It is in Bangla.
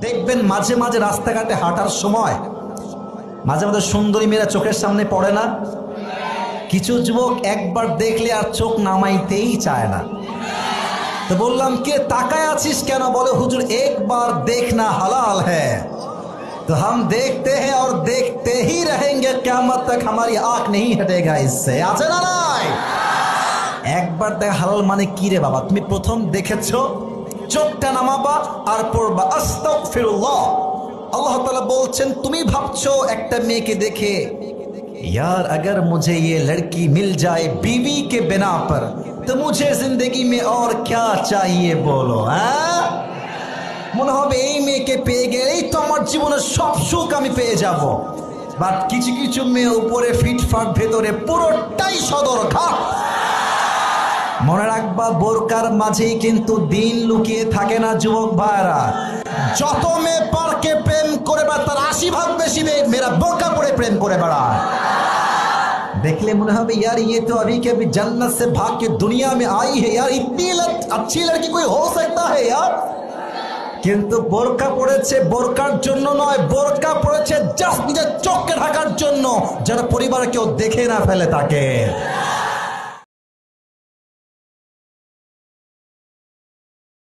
দেখবেন মাঝে মাঝে রাস্তাঘাটে হাঁটার সময় মাঝে মাঝে সুন্দরী মেয়েরা চোখের সামনে পড়ে না কিছু যুবক একবার দেখলে আর চোখ নামাইতেই চায় না তো বললাম কে তাকায় আছিস কেন বলে হুজুর একবার देखना हलाल है तो हम देखते हैं और देखते ही रहेंगे क्यामत तक हमारी आंख नहीं हटेगा इससे আছে না নাই একবার দেখা হালাল মানে কি রে বাবা তুমি প্রথম দেখেছো চোখটা নামাবা আর পড়বা আস্তাগফিরুল্লাহ আল্লাহ তাআলা বলছেন তুমি ভাবছো একটা মেয়েকে দেখে यार अगर मुझे ये लड़की मिल जाए बीवी के बिना पर तो मुझे जिंदगी में और क्या चाहिए बोलो হ্যাঁ মনে হবে এই মেয়েকে পেয়ে গেলেই তো আমার জীবনের সব সুখ আমি পেয়ে যাব বাট কিছু কিছু মেয়ে উপরে ফিটফাট ভেতরে পুরোটাই সদর ঘাট মনে রাখবা বোরকার মাঝেই কিন্তু দিন লুকিয়ে থাকে না যুবক ভাইরা যত মেয়ে পার্কে প্রেম করে বেড়ায় তার আশি ভাগ বেশি মেয়ে মেয়েরা বোরকা পরে প্রেম করে বেড়ায় देखले मुने হবে यार ये तो अभी के अभी जन्नत से भाग के दुनिया में आई है यार इतनी लत, अच्छी लड़की कोई हो सकता है यार কিন্তু বোরকা পড়েছে বোরকার জন্য নয় বোরকা পড়েছে জাস্ট নিজের চোখকে ঢাকার জন্য যেন পরিবার কেউ দেখে না ফেলে তাকে